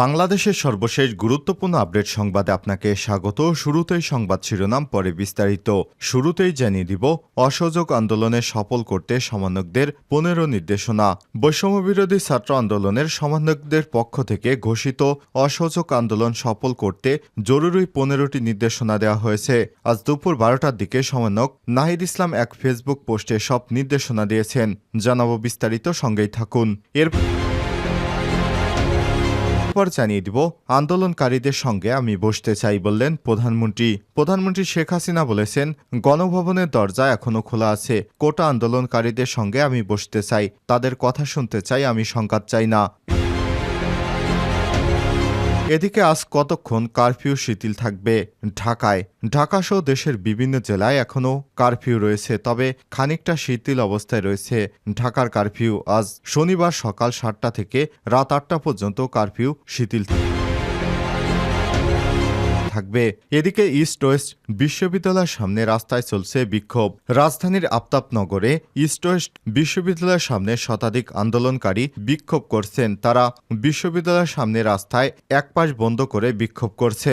বাংলাদেশের সর্বশেষ গুরুত্বপূর্ণ আপডেট সংবাদে আপনাকে স্বাগত। শুরুতেই সংবাদ শিরোনাম, পরে বিস্তারিত। শুরুতেই জানিয়ে দিব, অসহযোগ আন্দোলনে সফল করতে সমন্বয়কদের পনেরো নির্দেশনা। বৈষম্যবিরোধী ছাত্র আন্দোলনের সমন্বয়কদের পক্ষ থেকে ঘোষিত, অসহযোগ আন্দোলন সফল করতে জরুরি পনেরোটি নির্দেশনা দেওয়া হয়েছে। আজ দুপুর বারোটার দিকে সমন্বয়ক নাহিদ ইসলাম এক ফেসবুক পোস্টে সব নির্দেশনা দিয়েছেন। জানাব বিস্তারিত, সঙ্গেই থাকুন। এর পর জানিয়ে দিব, আন্দোলনকারীদের সঙ্গে আমি বসতে চাই বললেন প্রধানমন্ত্রী। প্রধানমন্ত্রী শেখ হাসিনা বলেছেন, গণভবনের দরজা এখনও খোলা আছে, কোটা আন্দোলনকারীদের সঙ্গে আমি বসতে চাই, তাদের কথা শুনতে চাই, আমি সংঘাত চাই না। এদিকে আজ কতক্ষণ কারফিউ শিথিল থাকবে? ঢাকায়। ঢাকাসহ দেশের বিভিন্ন জেলায় এখনও কারফিউ রয়েছে, তবে খানিকটা শিথিল অবস্থায় রয়েছে ঢাকার কারফিউ। আজ শনিবার সকাল সাতটা থেকে রাত আটটা পর্যন্ত কারফিউ শিথিল থাকবে এদিকে ইস্ট ওয়েস্ট বিশ্ববিদ্যালয়ের সামনে রাস্তায় চলছে বিক্ষোভ। রাজধানীর আফতাবনগরে ইস্ট ওয়েস্ট বিশ্ববিদ্যালয়ের সামনে শতাধিক আন্দোলনকারী বিক্ষোভ করছেন। তারা বিশ্ববিদ্যালয়ের সামনে রাস্তায় একপাশ বন্ধ করে বিক্ষোভ করছে।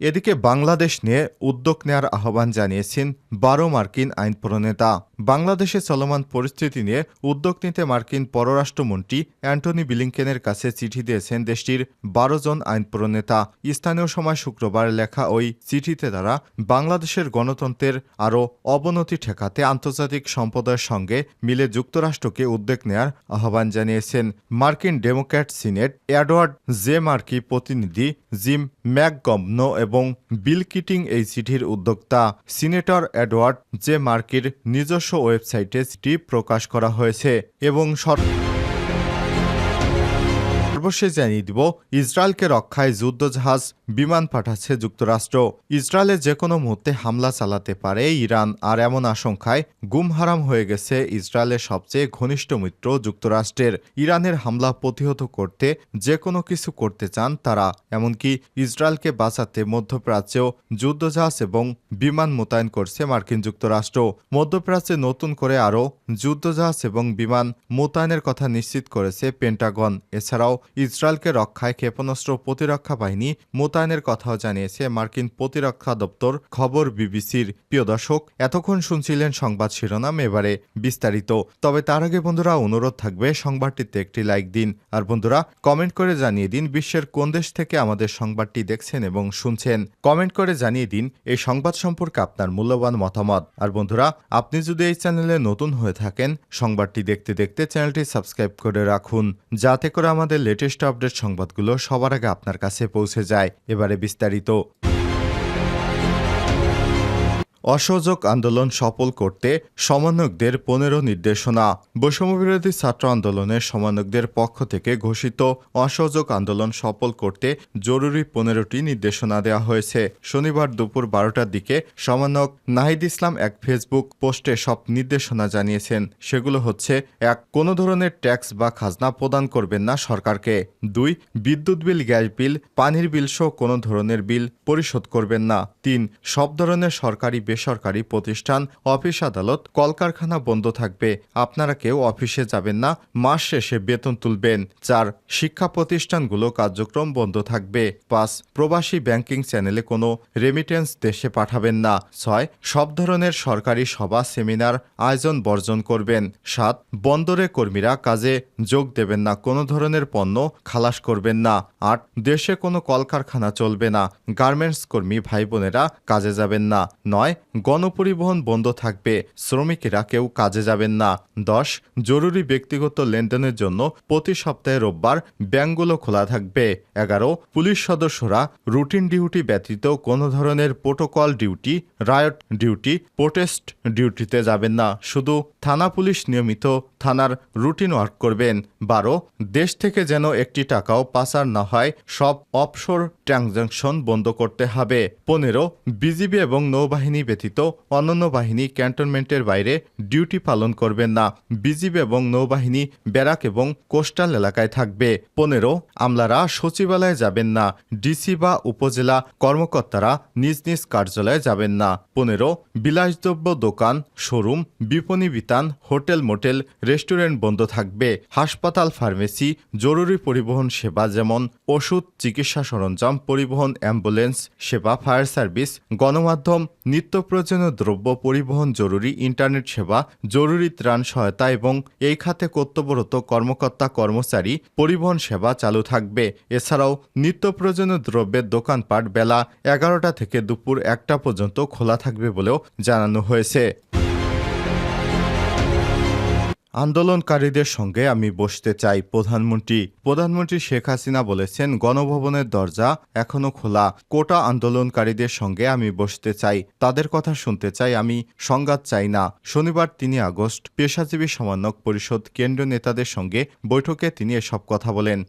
এদিকে বাংলাদেশ নিয়ে উদ্যোগ নেয়ার আহ্বান জানিয়েছেন বারো মার্কিন আইন প্রণেতা বাংলাদেশে চলমান পরিস্থিতি নিয়ে উদ্যোগ নিতে মার্কিন পররাষ্ট্রমন্ত্রী অ্যান্টনি বিলিংকেনের কাছে চিঠি দিয়েছেন দেশটির বারো জন আইন প্রণেতা স্থানীয় সময় শুক্রবার লেখা ওই চিঠিতে তারা, বাংলাদেশের গণতন্ত্রের আরও অবনতি ঠেকাতে আন্তর্জাতিক সম্প্রদায়ের সঙ্গে মিলে যুক্তরাষ্ট্রকে উদ্যোগ নেয়ার আহ্বান জানিয়েছেন। মার্কিন Democrat senate Edward J Markey প্রতিনিধি জিম ম্যাকগম্ন এবং বিল কিটিং এই চিঠির উদ্যোক্তা সিনেটর এডওয়ার্ড জে মার্কির নিজস্ব ওয়েবসাইটে চিঠি প্রকাশ করা হয়েছে এবং সর সর্বশেষ জানিয়ে দিব, ইসরায়েলকে রক্ষায় যুদ্ধজাহাজ বিমান পাঠাচ্ছে যুক্তরাষ্ট্র। ইসরায়েলে যে কোনো মুহূর্তে হামলা চালাতে পারে ইরান, আর এমন আশঙ্কায় গুম হারাম হয়ে গেছে ইসরায়েলের সবচেয়ে ঘনিষ্ঠ মিত্র যুক্তরাষ্ট্রের। ইরানের হামলা প্রতিহত করতে যে কোনো কিছু করতে চান তারা, এমনকি ইসরায়েলকে বাঁচাতে মধ্যপ্রাচ্যেও যুদ্ধজাহাজ এবং বিমান মোতায়েন করছে মার্কিন যুক্তরাষ্ট্র। মধ্যপ্রাচ্যে নতুন করে আরও যুদ্ধজাহাজ এবং বিমান মোতায়েনের কথা নিশ্চিত করেছে পেন্টাগন। এছাড়াও ইসরায়েলকে রক্ষায় ক্ষেপণাস্ত্র প্রতিরক্ষা বাহিনী মোতায়েনের কথাও জানিয়েছে মার্কিন প্রতিরক্ষা দপ্তর, খবর বিবিসির। প্রিয় দর্শক, এতক্ষণ শুনছিলেন সংবাদ শিরোনাম, এবারে বিস্তারিত। তবে তার আগে বন্ধুরা, অনুরোধ থাকবে, সংবাদটিতে একটি লাইক দিন। আর বন্ধুরা, কমেন্ট করে জানিয়ে দিন বিশ্বের কোন দেশ থেকে আমাদের সংবাদটি দেখছেন এবং শুনছেন। কমেন্ট করে জানিয়ে দিন এই সংবাদ সম্পর্কে আপনার মূল্যবান মতামত। আর বন্ধুরা, আপনি যদি এই চ্যানেলে নতুন হয়ে থাকেন, সংবাদটি দেখতে দেখতে চ্যানেলটি সাবস্ক্রাইব করে রাখুন। যাতে করে আমাদের লেটেস্ট আপডেট সংবাদগুলো সবার আগে আপনার কাছে পৌঁছে যায়। এবারে বিস্তারিত। অসহযোগ আন্দোলন সফল করতে সমন্বয়কদের পনেরো নির্দেশনা। বৈষম্যবিরোধী ছাত্র আন্দোলনের সমন্বয়কদের পক্ষ থেকে ঘোষিত অসহযোগ আন্দোলন সফল করতে জরুরি পনেরোটি নির্দেশনা দেওয়া হয়েছে। শনিবার দুপুর বারোটার দিকে সমন্বয়ক নাহিদ ইসলাম এক ফেসবুক পোস্টে সব নির্দেশনা জানিয়েছেন। সেগুলো হচ্ছে, এক, কোনো ধরনের ট্যাক্স বা খাজনা প্রদান করবেন না সরকারকে। দুই, বিদ্যুৎ বিল, গ্যাস বিল, পানির বিল সহ কোনো ধরনের বিল পরিশোধ করবেন না। তিন, সব ধরনের সরকারি বেসরকারি প্রতিষ্ঠান, অফিস আদালত, কলকারখানা বন্ধ থাকবে। আপনারা কেউ অফিসে যাবেন না, মাস শেষে বেতন তুলবেন চার শিক্ষা প্রতিষ্ঠানগুলো কার্যক্রম বন্ধ থাকবে। পাঁচ, প্রবাসী ব্যাংকিং চ্যানেলে কোনো রেমিটেন্স দেশে পাঠাবেন না। ছয়, সব ধরনের সরকারি সভা, সেমিনার, আয়োজন বর্জন করবেন। সাত, বন্দরে কর্মীরা কাজে যোগ দেবেন না, কোনো ধরনের পণ্য খালাস করবেন না। আট, দেশে কোনো কলকারখানা চলবে না, গার্মেন্টস কর্মী ভাই বোনেরা কাজে যাবেন না। নয় গণপরিবহন বন্ধ থাকবে। শ্রমিকেরা কেউ কাজে যাবেন না। দশ, জরুরি ব্যক্তিগত লেনদেনের জন্য প্রতি সপ্তাহে রোববার ব্যাংকগুলো খোলা থাকবে। এগারো, পুলিশ সদস্যরা রুটিন ডিউটি ব্যতীত কোনো ধরনের protocol duty, riot duty, protest ডিউটিতে যাবেন না। শুধু থানা পুলিশ নিয়মিত থানার রুটিন ওয়ার্ক করবেন। বারো, দেশ থেকে যেন একটি টাকাও পাচার না হয়, সব অফশোর ট্রানজাকশন বন্ধ করতে হবে। পনেরো, বিজিবি এবং নৌবাহিনী ব্যতীত অন্যান্য বাহিনী ক্যান্টনমেন্টের বাইরে ডিউটি পালন করবেন না। বিজিবি এবং নৌবাহিনী ব্যারাক এবং কোস্টাল এলাকায় থাকবে। পনেরো, আমলারা সচিবালয়ে যাবেন না, ডিসি বা উপজেলা কর্মকর্তারা নিজ নিজ কার্যালয়ে যাবেন না। পনেরো, বিলাসদ্রব্য দোকান, শোরুম, বিপণী বিতান হোটেল, মোটেল, রেস্টুরেন্ট বন্ধ থাকবে। হাসপাতাল, ফার্মেসি, জরুরি পরিবহন সেবা যেমন ওষুধ, চিকিৎসা সরঞ্জাম, পরিবহন অ্যাম্বুলেন্স সেবা, ফায়ার সার্ভিস, গণমাধ্যম নিত্য প্রয়োজনীয় দ্রব্য পরিবহন জরুরি, ইন্টারনেট সেবা, জরুরি ত্রাণ সহায়তা এবং এই খাতে কর্তব্যরত কর্মকর্তা, কর্মচারী পরিবহন সেবা চালু থাকবে। এছাড়াও নিত্য প্রয়োজনীয় দ্রব্যের দোকানপাট বেলা এগারোটা থেকে দুপুর একটা পর্যন্ত খোলা থাকবে বলেও জানানো হয়েছে। আন্দোলনকারীদের সঙ্গে আমি বসতে চাই, প্রধানমন্ত্রী। প্রধানমন্ত্রী শেখ হাসিনা বলেছেন, গণভবনের দরজা এখনও খোলা। কোটা আন্দোলনকারীদের সঙ্গে আমি বসতে চাই। তাদের কথা শুনতে চাই, আমি সংঘাত চাই না। শনিবার তিনি আগস্ট, পেশাজীবী সমন্বয়ক পরিষদ কেন্দ্রীয় নেতাদের সঙ্গে বৈঠকে তিনি এসব কথা বলেন।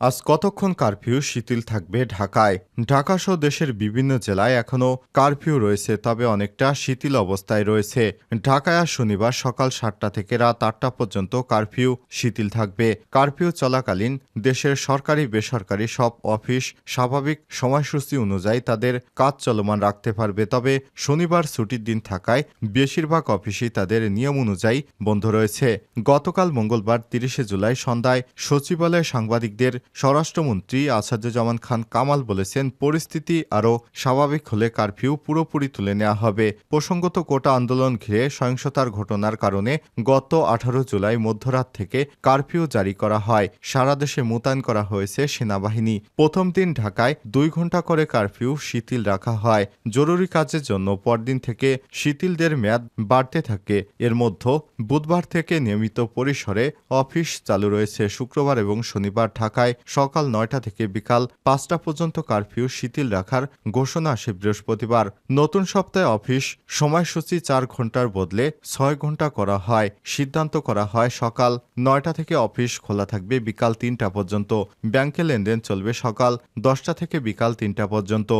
আজ কতক্ষণ কারফিউ শিথিল থাকবে ঢাকায়? ঢাকাসহ দেশের বিভিন্ন জেলায় এখনও কারফিউ রয়েছে, তবে অনেকটা শিথিল অবস্থায় রয়েছে। ঢাকায় আজ শনিবার সকাল সাতটা থেকে রাত আটটা পর্যন্ত কারফিউ শিথিল থাকবে। কারফিউ চলাকালীন দেশের সরকারি, বেসরকারি সব অফিস স্বাভাবিক সময়সূচি অনুযায়ী তাদের কাজ চলমান রাখতে পারবে, তবে শনিবার ছুটির দিন থাকায় বেশিরভাগ অফিসই তাদের নিয়ম অনুযায়ী বন্ধ রয়েছে। গতকাল মঙ্গলবার তিরিশে জুলাই সন্ধ্যায় সচিবালয়ে সাংবাদিকদের স্বরাষ্ট্রমন্ত্রী আসাদুজ্জামান খান কামাল বলেছেন, পরিস্থিতি আরও স্বাভাবিক হলে কারফিউ পুরোপুরি তুলে নেওয়া হবে। প্রসঙ্গত কোটা আন্দোলন ঘিরে সহিংসতার ঘটনার কারণে গত আঠারো জুলাই মধ্যরাত থেকে কারফিউ জারি করা হয়। সারা দেশে মোতায়েন করা হয়েছে সেনাবাহিনী। প্রথম দিন ঢাকায় দুই ঘণ্টা করে কারফিউ শিথিল রাখা হয়। জরুরি কাজের জন্য পরদিন থেকে শিথিলদের মেয়াদ বাড়তে থাকে। এর মধ্যে বুধবার থেকে নিয়মিত পরিসরে অফিস চালু রয়েছে। শুক্রবার এবং শনিবার ঢাকায় সকাল নয়টা থেকে বিকাল পাঁচটা পর্যন্ত কারফিউ শিথিল রাখার ঘোষণা আসে বৃহস্পতিবার। নতুন সপ্তাহে অফিস সময়সূচি চার ঘণ্টার বদলে ছয় ঘণ্টা করা হয়। সিদ্ধান্ত করা হয় সকাল নয়টা থেকে অফিস খোলা থাকবে বিকাল তিনটা পর্যন্ত। ব্যাংকে লেনদেন চলবে সকাল দশটা থেকে বিকাল তিনটা পর্যন্ত।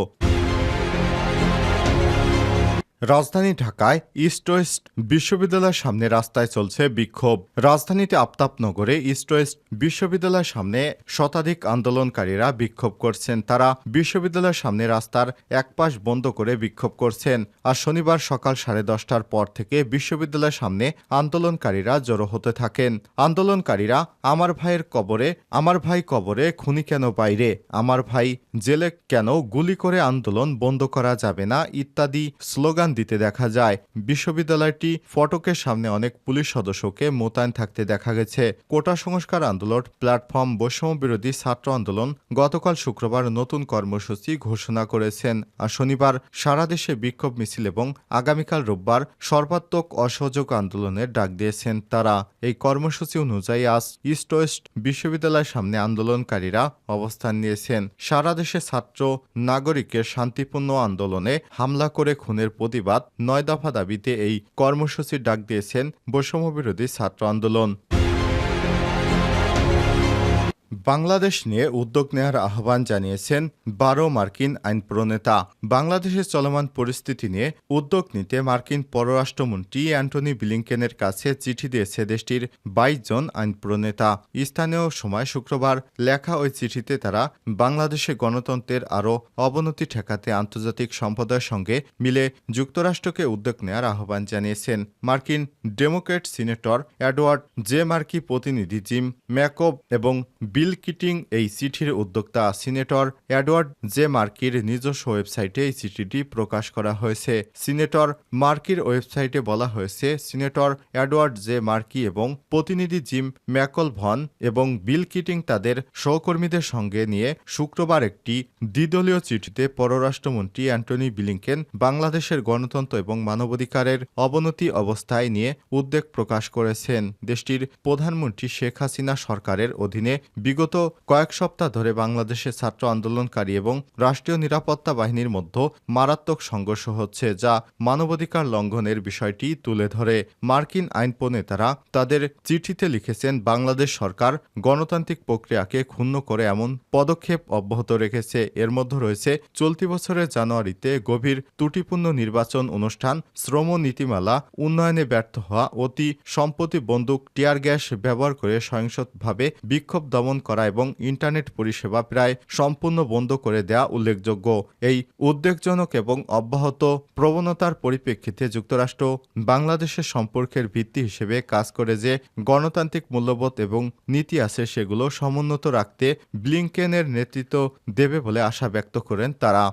রাজধানী ঢাকায় ইস্ট ওয়েস্ট বিশ্ববিদ্যালয়ের সামনে রাস্তায় চলছে বিক্ষোভ। রাজধানীতে আফতাবনগরে ইস্ট ওয়েস্ট বিশ্ববিদ্যালয়ের সামনে শতাধিক আন্দোলনকারীরা বিক্ষোভ করছেন। তারা বিশ্ববিদ্যালয়ের সামনে রাস্তার এক পাশ বন্ধ করে বিক্ষোভ করছেন। আর শনিবার সকাল সাড়ে দশটার পর থেকে বিশ্ববিদ্যালয়ের সামনে আন্দোলনকারীরা জড়ো হতে থাকেন। আন্দোলনকারীরা, আমার ভাইয়ের কবরে, আমার ভাই কবরে খুনি কেন বাইরে? আমার ভাই জেলে কেন গুলি করে আন্দোলন বন্ধ করা যাবে না? ইত্যাদি স্লোগান দিতে দেখা যায়। বিশ্ববিদ্যালয়টি ফটকের সামনে অনেক পুলিশ সদস্যকে মোতায়েন থাকতে দেখা গেছে। কোটা সংস্কার আন্দোলন, প্ল্যাটফর্ম বৈষম্য বিরোধী ছাত্র আন্দোলন গতকাল শুক্রবার নতুন কর্মসূচি ঘোষণা করেছেন। আর শনিবার সারা দেশে বিক্ষোভ মিছিল এবং আগামীকাল রোববার সর্বাত্মক অসহযোগ আন্দোলনের ডাক দিয়েছেন তারা। এই কর্মসূচি অনুযায়ী আজ ইস্ট ওয়েস্ট বিশ্ববিদ্যালয়ের সামনে আন্দোলনকারীরা অবস্থান নিয়েছেন। সারা দেশে ছাত্র, নাগরিকের শান্তিপূর্ণ আন্দোলনে হামলা করে খুনের প্রতিবাদ নয় দফা দাবিতে এই কর্মসূচির ডাক দিয়েছেন বৈষম্য বিরোধী ছাত্র আন্দোলন। বাংলাদেশ নিয়ে উদ্যোগ নেওয়ার আহ্বান জানিয়েছেন বারো মার্কিন আইন প্রণেতা বাংলাদেশের চলমান পরিস্থিতি নিয়ে উদ্যোগ নিতে মার্কিন পররাষ্ট্রমন্ত্রী অ্যান্টনি ব্লিংকেনের কাছে চিঠি দিয়েছে দেশটির বাইশ জন আইন প্রণেতা স্থানীয় সময় শুক্রবার লেখা ওই চিঠিতে তারা বাংলাদেশে গণতন্ত্রের আরও অবনতি ঠেকাতে আন্তর্জাতিক সম্প্রদায়ের সঙ্গে মিলে যুক্তরাষ্ট্রকে উদ্যোগ নেওয়ার আহ্বান জানিয়েছেন। মার্কিন Democrat senator Edward J Markey প্রতিনিধি জিম ম্যাকব এবং বিল কিটিং এই চিঠির উদ্যোক্তা সিনেটর এডওয়ার্ড জে মার্কির নিজস্ব ওয়েবসাইটে এই চিঠিটি প্রকাশ করা হয়েছে। সিনেটর মার্কির ওয়েবসাইটে বলা হয়েছে, সিনেটর এডওয়ার্ড জে মার্কি এবং প্রতিনিধি জিম ম্যাকল ভন এবং বিল কিটিং তাদের সহকর্মীদের সঙ্গে নিয়ে শুক্রবার একটি দ্বিদলীয় চিঠিতে পররাষ্ট্রমন্ত্রী অ্যান্টনি ব্লিংকেন বাংলাদেশের গণতন্ত্র এবং মানবাধিকারের অবনতি অবস্থায় নিয়ে উদ্বেগ প্রকাশ করেছেন। দেশটির প্রধানমন্ত্রী শেখ হাসিনা সরকারের অধীনে বিগত বিগত কয়েক সপ্তাহ ধরে বাংলাদেশে ছাত্র আন্দোলনকারী এবং রাষ্ট্রীয় নিরাপত্তা বাহিনীর মধ্যে মারাত্মক সংঘর্ষ হচ্ছে, যা মানবাধিকার লঙ্ঘনের বিষয়টি তুলে ধরে। মার্কিন আইন প্রণেতারা তাদের চিঠিতে লিখেছেন, বাংলাদেশ সরকার গণতান্ত্রিক প্রক্রিয়াকে ক্ষুণ্ণ করে এমন পদক্ষেপ অব্যাহত রেখেছে। এর মধ্যে রয়েছে, চলতি বছরের জানুয়ারিতে গভীর ত্রুটিপূর্ণ নির্বাচন অনুষ্ঠান, শ্রম নীতিমালা, উন্নয়নে ব্যর্থ হওয়া, অতি সম্পত্তি বন্দুক, টিয়ার গ্যাস ব্যবহার করে সহিংসতভাবে বিক্ষোভ দমন করা এবং ইন্টারনেট পরিষেবা প্রায় সম্পূর্ণ বন্ধ করে দেয়া উল্লেখযোগ্য। এই উদ্বেগজনক এবং অব্যাহত প্রবণতার পরিপ্রেক্ষিতে যুক্তরাষ্ট্র বাংলাদেশের সম্পর্কের ভিত্তি হিসেবে কাজ করে যে গণতান্ত্রিক মূল্যবোধ এবং নীতি আছে সেগুলো সমুন্নত রাখতে ব্লিংকেনের নেতৃত্ব দেবে বলে আশা ব্যক্ত করেন তারা।